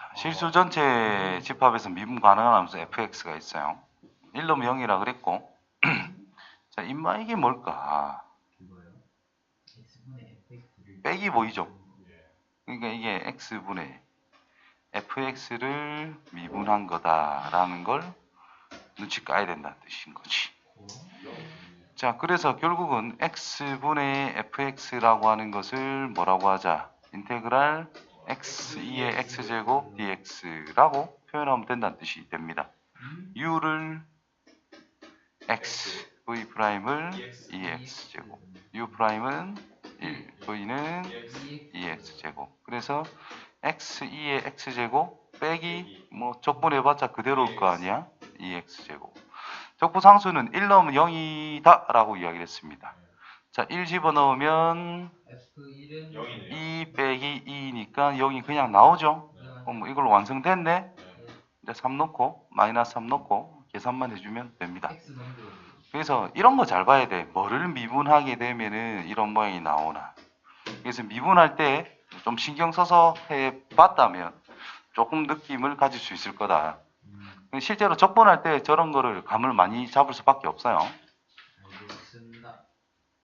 자, 실수 전체 집합에서 미분 가능한 함수 fx가 있어요. 1 넣으면 0이라 그랬고 자, 임마 이게 뭘까? 빼기 보이죠? 그러니까 이게 x분의 fx를 미분한 거다라는 걸 눈치 까야 된다는 뜻인 거지. 자, 그래서 결국은 x분의 fx라고 하는 것을 뭐라고 하자? 인테그랄 x2의 x제곱 dx라고 표현하면 된다는 뜻이 됩니다. u를 x, v 프라임을 2x 제곱, u 프라임은 1, v는 2x 제곱. 그래서 x2의 x 제곱 빼기 뭐 적분해봤자 그대로일 거 아니야? 2x 제곱. 적부상수는 1 넣으면 0이다라고 이야기를 했습니다. 자, 1 집어넣으면 f1은 0이네요. 2 빼기 2 니까 0이 그냥 나오죠? 그럼 뭐 이걸로 완성됐네? 이제 3 넣고 마이너스 3 넣고 계산만 해주면 됩니다. 그래서 이런 거 잘 봐야 돼. 뭐를 미분하게 되면은 이런 모양이 나오나. 그래서 미분할 때 좀 신경 써서 해 봤다면 조금 느낌을 가질 수 있을 거다. 음, 실제로 적분할 때 저런 거를 감을 많이 잡을 수밖에 없어요. 알겠습니다.